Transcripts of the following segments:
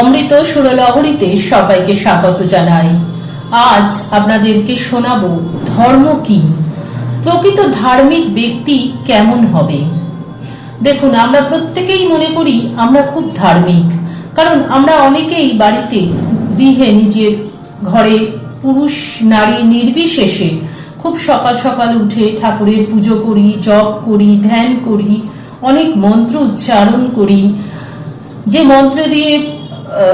অমৃত সুরলহরীতে সবাইকে স্বাগত জানাই। আজ আপনাদেরকে শোনাবো ধর্ম কি? প্রকৃত ধার্মিক ব্যক্তি কেমন হবে? দেখুন, আমরা প্রত্যেকেই মনে করি আমরা খুব ধার্মিক, কারণ আমরা অনেকেই বাড়িতে গৃহে নিজের ঘরে পুরুষ, নারী নির্বিশেষে খুব সকাল সকাল উঠে ঠাকুরের পুজো করি, জপ করি, ধ্যান করি, অনেক মন্ত্র উচ্চারণ করি। যে মন্ত্র দিয়ে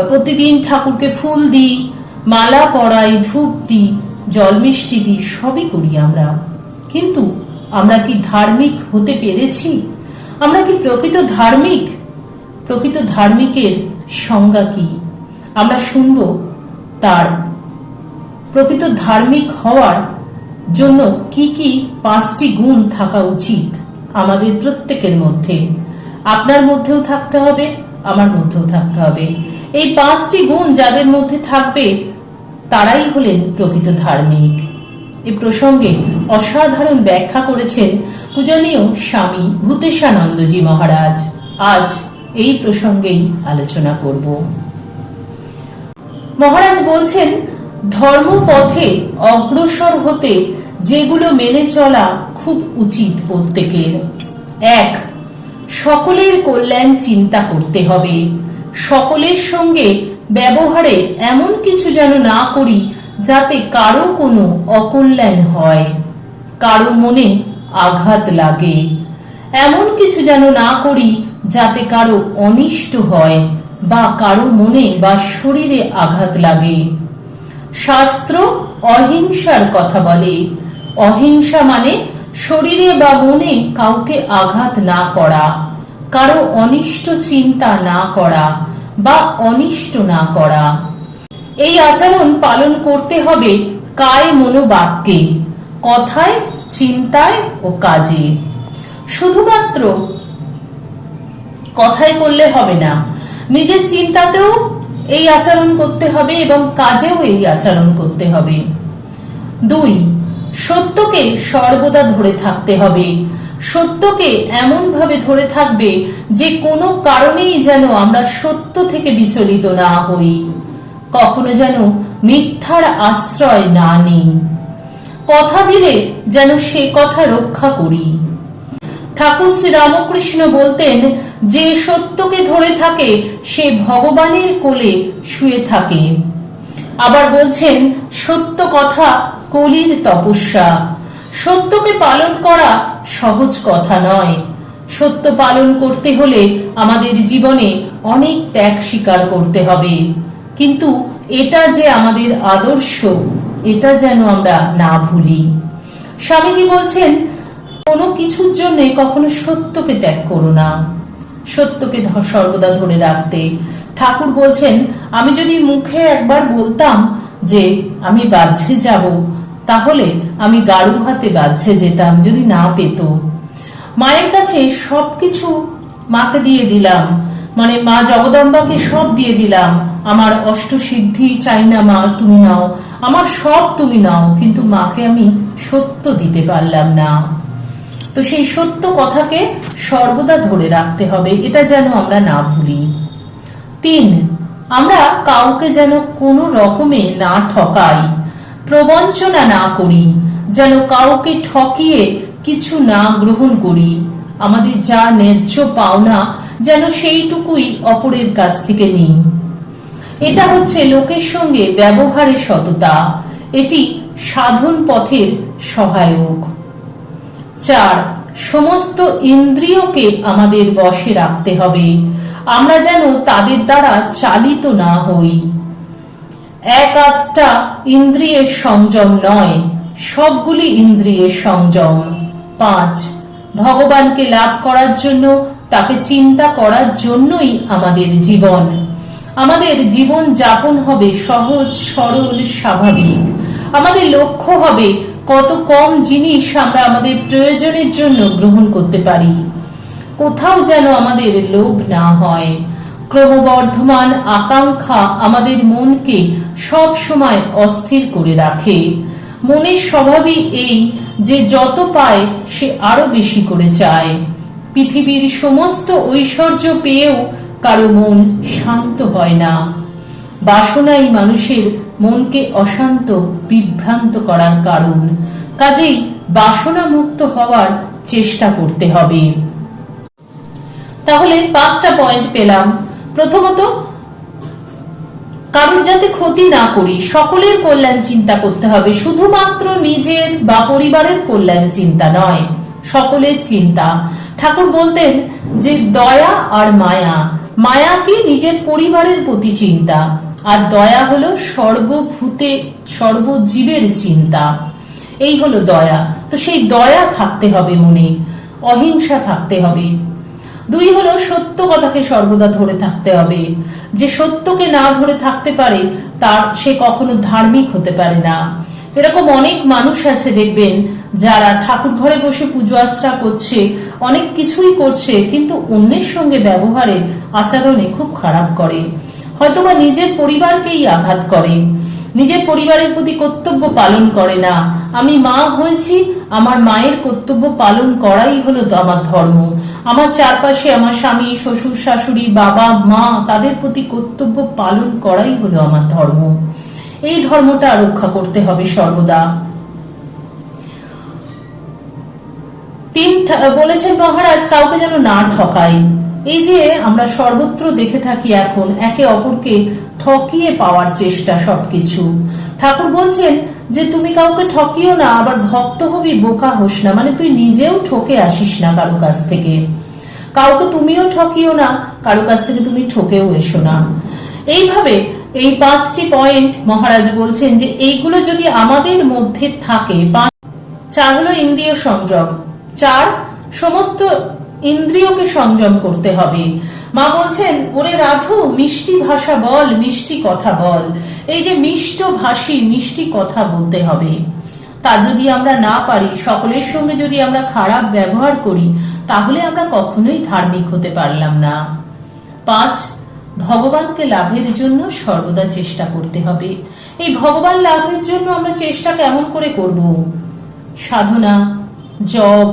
প্রতিদিন ঠাকুরকে ফুল দিই, মালা পরাই, ধূপ দিই, জল মিষ্টি দিই, সবই করি আমরা। কিন্তু আমরা কি ধার্মিক হতে পেরেছি? আমরা কি প্রকৃত ধার্মিক? প্রকৃত ধার্মিকের সংজ্ঞা কি? আমরা শুনব তার। প্রকৃত ধার্মিক হওয়ার জন্য কি কি পাঁচটি গুণ থাকা উচিত আমাদের প্রত্যেকের মধ্যে? আপনার মধ্যেও থাকতে হবে, আমার মধ্যেও থাকতে হবে। এই পাঁচটি গুণ যাদের মধ্যে থাকবে, তারাই হলেন প্রকৃত ধার্মিক। এ প্রসঙ্গে অসাধারণ ব্যাখ্যা করেছেন পূজনীয় স্বামী ভূতেশানন্দজি মহারাজ। আজ এই প্রসঙ্গেই আলোচনা করব। মহারাজ বলছেন, ধর্মপথে অগ্রসর হতে যেগুলো মেনে চলা খুব উচিত প্রত্যেকের। এক, সকলের কল্যাণ চিন্তা করতে হবে। সকলের সঙ্গে ব্যবহারে এমন কিছু যেন না করি, যাতে কারও কোনো অকল্যাণ হয়। কারও মনে আঘাত লাগে। এমন কিছু যেন না করি, যাতে কারও অনিষ্ট হয় বা কারও মনে বা শরীরে আঘাত লাগে। শাস্ত্র অহিংসার কথা বলে। অহিংসা মানে শরীরে বা মনে কাউকে আঘাত না করা, কারও অনিষ্ট চিন্তা না করা বা অনিষ্ট না করা। এই আচরণ পালন করতে হবে কায় মনোবাক্যে কথায়, চিন্তায় ও কাজে। শুধুমাত্র কথায় করলে হবে না, নিজের চিন্তাতেও এই আচরণ করতে হবে এবং কাজেও এই আচরণ করতে হবে। দুই, সত্যকে সর্বদা ধরে থাকতে হবে। সত্যকে এমন ভাবে ধরে থাকবে যে কোনো কারণেই যেন আমরা সত্য থেকে বিচলিত না হই। কখনো যেন মিথ্যার আশ্রয় না নিই। কথা দিলে যেন সে কথা রক্ষা করি। ঠাকুর শ্রী রামকৃষ্ণ বলতেন, যে সত্যকে ধরে থাকে, সে ভগবানের কোলে শুয়ে থাকে। আবার বলছেন, সত্য কথা কলির তপস্যা। সত্যকে পালন করা সহজ কথা নয়। সত্য পালন করতে হলে আমাদের জীবনে অনেক ত্যাগ স্বীকার করতে হবে। কিন্তু এটা যে আমাদের আদর্শ, এটা যেন আমরা না ভুলি। স্বামীজি বলছেন, কোনো কিছুর জন্য কখনো সত্যকে ত্যাগ করো না। সত্যকে সর্বদা ধরে রাখতে। ঠাকুর বলছেন, আমি যদি মুখে একবার বলতাম যে আমি বাহ্যে যাব তাহলে আমি গাড়ু হাতে বাহ্যে যেতাম যদি না পেত। মায়ের কাছে সবকিছু মাকে দিয়ে দিলাম। মানে মা জগদম্বাকে সব দিয়ে দিলাম। আমার অষ্টসিদ্ধি চাই না মা, তুমি নাও। আমার সব তুমি নাও, কিন্তু মাকে আমি সত্য দিতে পারলাম না। তো সেই সত্য কথাকে সর্বদা ধরে রাখতে হবে, এটা যেন আমরা না ভুলি। তিন, আমরা কাউকে যেন কোনো রকমে না ঠকাই। প্রবঞ্চনা না করি, যেন কাউকে ঠকিয়ে কিছু না গ্রহণ করি। আমাদের যা ন্যায্য পাওনা, যেন সেইটুকুই অপরের কাছ থেকে নিই। এটা হচ্ছে লোকের সঙ্গে ব্যবহারের সততা। এটি সাধন পথের সহায়ক। চার, সমস্ত ইন্দ্রিয়কে আমাদের বশে রাখতে হবে। আমরা যেন তাদের দ্বারা চালিত না হই। এক আধটা ইন্দ্রিয়ের সংযম নয়। সবগুলি ইন্দ্রিয়ের সংযম। পাঁচ, ভগবানকে লাভ করার জন্য, তাকে চিন্তা করার জন্যই আমাদের জীবন। আমাদের জীবন যাপন হবে সহজ, সরল, স্বাভাবিক। আমাদের লক্ষ্য হবে কত কম জিনিস আমরা আমাদের প্রয়োজনের জন্য গ্রহণ করতে পারি। কোথাও যেন আমাদের লোভ না হয়। ক্রমবর্ধমান আকাঙ্ক্ষা আমাদের মনকে সব সময় অস্থির করে রাখে। মনের স্বভাবই এই যে যত পায় সে আরও বেশি করে চায়। পৃথিবীর সমস্ত ঐশ্বর্য পেয়েও কারও মন শান্ত হয় না। বাসনাই মানুষের মনকে অশান্ত, বিভ্রান্ত করার কারণ। কাজেই বাসনা মুক্ত হওয়ার চেষ্টা করতে হবে। তাহলে পাঁচটা পয়েন্ট পেলাম। প্রথমত, কারোর যাতে ক্ষতি না করি, সকলের কল্যাণ চিন্তা করতে হবে, শুধুমাত্র নিজের বা পরিবারের কল্যাণ চিন্তা নয়, সকলের চিন্তা। ঠাকুর বলতেন যে, দয়া আর মায়া মায়া কি নিজের পরিবারের প্রতি চিন্তা, আর দয়া হলো সর্বভূতে, সর্বজীবের চিন্তা। এই হলো দয়া। তো সেই দয়া থাকতে হবে মনে, অহিংসা থাকতে হবে। দুই হলো সত্য কথাকে সর্বদা ধরে থাকতে হবে। যে সত্যকে না ধরে থাকতে পারে, তার সে কখনো ধার্মিক হতে পারে না। এরকম অনেক মানুষ আছে দেখবেন, যারা ঠাকুর ঘরে বসে পুজো আশ্রা করছে, অনেক কিছুই করছে, কিন্তু অন্যের সঙ্গে ব্যবহারে আচরণে খুব খারাপ করে। হয়তোবা নিজের পরিবারকেই আঘাত করে। নিজের পরিবারের প্রতি কর্তব্য পালন করে না। আমি মা হয়েছি, আমার মায়ের কর্তব্য পালন করাই হলো আমার ধর্ম। আমার চারপাশে আমার স্বামী, শ্বশুর, শাশুড়ি, বাবা, মা, তাদের প্রতি কর্তব্য পালন করাই হলো আমার ধর্ম। এই ধর্মটা রক্ষা করতে হবে সর্বদা। তিন বলেছেন মহারাজ, কাউকে যেন না ঠকাই এই যে আমরা সর্বত্র দেখে থাকি এখন একে অপরকে ঠকিয়ে পাওয়ার চেষ্টা সবকিছু। ঠাকুর বলছেন যে তুমি কাউকে ঠকিও না, আবার ভক্ত হবি, বোকা হোস না। মানে তুই নিজেও ঠকে আসিস না কারও কাছ থেকে। কাউকে তুমিও ঠকিও না, কারও কাছ থেকে তুমি ঠকেও এসো না। এইভাবে এই পাঁচটি পয়েন্ট মহারাজ বলছেন যে এইগুলো যদি আমাদের মধ্যে থাকে চার হলো ইন্দ্রিয় সংযম, চার সমস্ত ইন্দ্রিয়কে সংযম করতে হবে। মা বলছেন, ওরে রাধু, মিষ্টি ভাষা বল, মিষ্টি কথা বল। এই যে মিষ্ট ভাষী, মিষ্টি কথা বলতে হবে। তা যদি আমরা না পারি, সকলের সঙ্গে যদি আমরা খারাপ ব্যবহার করি, তাহলে আমরা কখনোই ধার্মিক হতে পারলাম না। পাঁচ, ভগবানকে লাভের জন্য সর্বদা চেষ্টা করতে হবে। এই ভগবান লাভের জন্য আমরা চেষ্টা কেমন করে করব? সাধনা, জপ,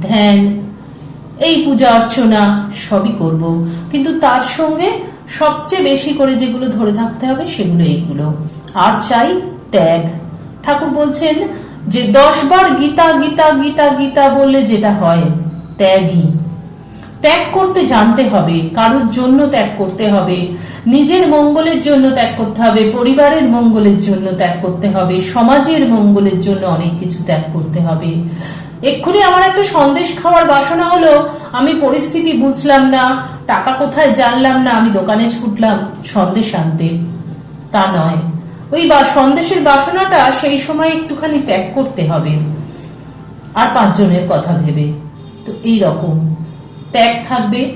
ধ্যান এই পূজা অর্চনা সবই করব। কিন্তু তার সঙ্গে সবচেয়ে বেশি করে যেগুলো ধরে থাকতে হবে সেগুলো এইগুলো আর চাই ত্যাগ। ঠাকুর বলছেন যে, দশ বার গীতা গীতা গীতা গীতা বললে যেটা হয়, ত্যাগই। ত্যাগ করতে জানতে হবে, কারোর জন্য ত্যাগ করতে হবে, নিজের মঙ্গলের জন্য ত্যাগ করতে হবে, পরিবারের মঙ্গলের জন্য ত্যাগ করতে হবে, সমাজের মঙ্গলের জন্য অনেক কিছু ত্যাগ করতে হবে। এক্ষুনি আমার একটা সন্দেশ খাওয়ার বাসনা হলো, আমি পরিস্থিতি বুঝলাম না, টাকা কোথায় জানলাম না, আমি দোকানে ছুটলাম, সন্দেশ আনতে। তা নয়। ওই বা, সন্দেশের বাসনাটা সেই সময় একটুখানি ত্যাগ করতে হবে। আর পাঁচজনের কথা ভেবে। তো এই রকম। ত্যাগ থাকবে।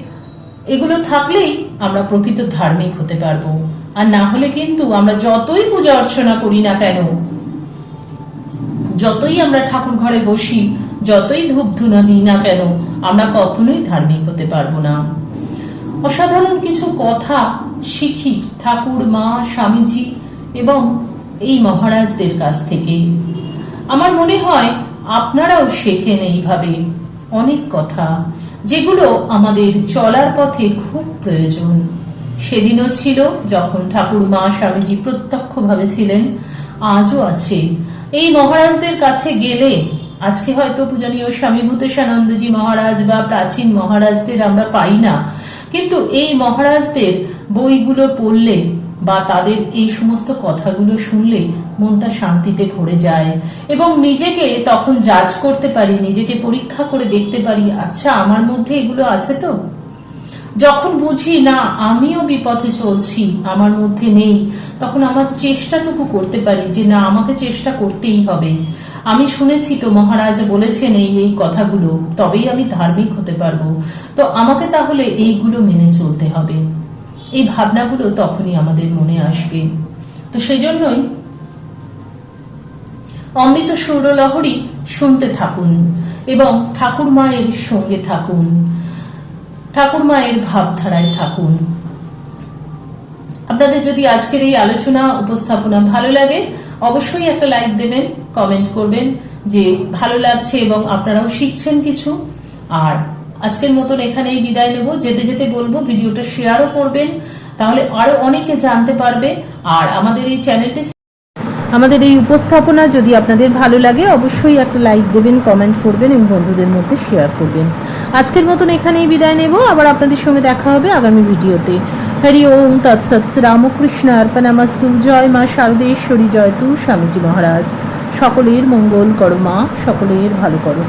এগুলো থাকলেই আমরা প্রকৃত ধার্মিক হতে পারব। আর না হলে কিন্তু আমরা যতই পূজা অর্চনা করি না কেন, যতই আমরা ঠাকুর ঘরে বসি যতই ধূপ ধুনা দিই না কেন, আমরা কখনোই ধার্মিক হতে পারব না। অসাধারণ কিছু কথা শিখি ঠাকুর, মা, স্বামীজি এবং এই মহারাজদের কাছ থেকে। আমার মনে হয় আপনারাও শেখেন এইভাবে অনেক কথা, যেগুলো আমাদের চলার পথে খুব প্রয়োজন। সেদিনও ছিল যখন ঠাকুর, মা, স্বামীজি প্রত্যক্ষভাবে ছিলেন, আজও আছে। এই মহারাজদের কাছে গেলে আজকে হয়তো পূজনীয় স্বামী ভূতেশানন্দজি মহারাজ বা প্রাচীন মহারাজদের আমরা পাই না। কিন্তু এই মহারাজদের বইগুলো পড়লে বা তাদের এই সমস্ত কথাগুলো শুনলে মনটা শান্তিতে ভরে যায় এবং নিজেকে তখন জাজ করতে পারি, নিজেকে পরীক্ষা করে দেখতে পারি আচ্ছা আমার মধ্যে এগুলো আছে তো? যখন বুঝি, না, আমিও বিপথে চলছি, আমার মধ্যে নেই, তখন আমার চেষ্টাটুকু করতে পারি যে, না, আমাকে চেষ্টা করতেই হবে। আমি শুনেছি তো মহারাজ বলেছেন এই এই কথাগুলো, তবেই আমি ধার্মিক হতে পারব। তো আমাকে তাহলে এইগুলো মেনে চলতে হবে। এই ভাবনাগুলো তখনই আমাদের মনে আসবে। তো সেই জন্যই অমৃত সুরলহরী শুনতে থাকুন এবং ঠাকুর মায়ের সঙ্গে থাকুন। ঠাকুর মায়ের ভাবধারায় থাকুন। আপনাদের যদি আজকের এই আলোচনা, উপস্থাপনা ভালো লাগে, অবশ্যই একটা লাইক দেবেন। কমেন্ট করবেন যে ভালো লাগছে এবং আপনারাও শিখছেন কিছু। আর আজকের মতন এখানেই বিদায় নেব। যেতে যেতে বলব, ভিডিওটা শেয়ারও করবেন, তাহলে আরও অনেকে জানতে পারবে। আর আমাদের এই চ্যানেলটি আমাদের এই উপস্থাপনা যদি আপনাদের ভালো লাগে, অবশ্যই একটা লাইক দেবেন কমেন্ট করবেন এবং বন্ধুদের মধ্যে শেয়ার করবেন। আজকের মতন এখানেই বিদায় নেব। আবার আপনাদের সঙ্গে দেখা হবে আগামী ভিডিওতে। হরি ওম, তৎসৎ রামকৃষ্ণ অর্পণামাস্তু জয় মা শারদেশ্বরী, জয় তু স্বামীজি মহারাজ। সকলের মঙ্গল করো মা সকলের ভালো করো।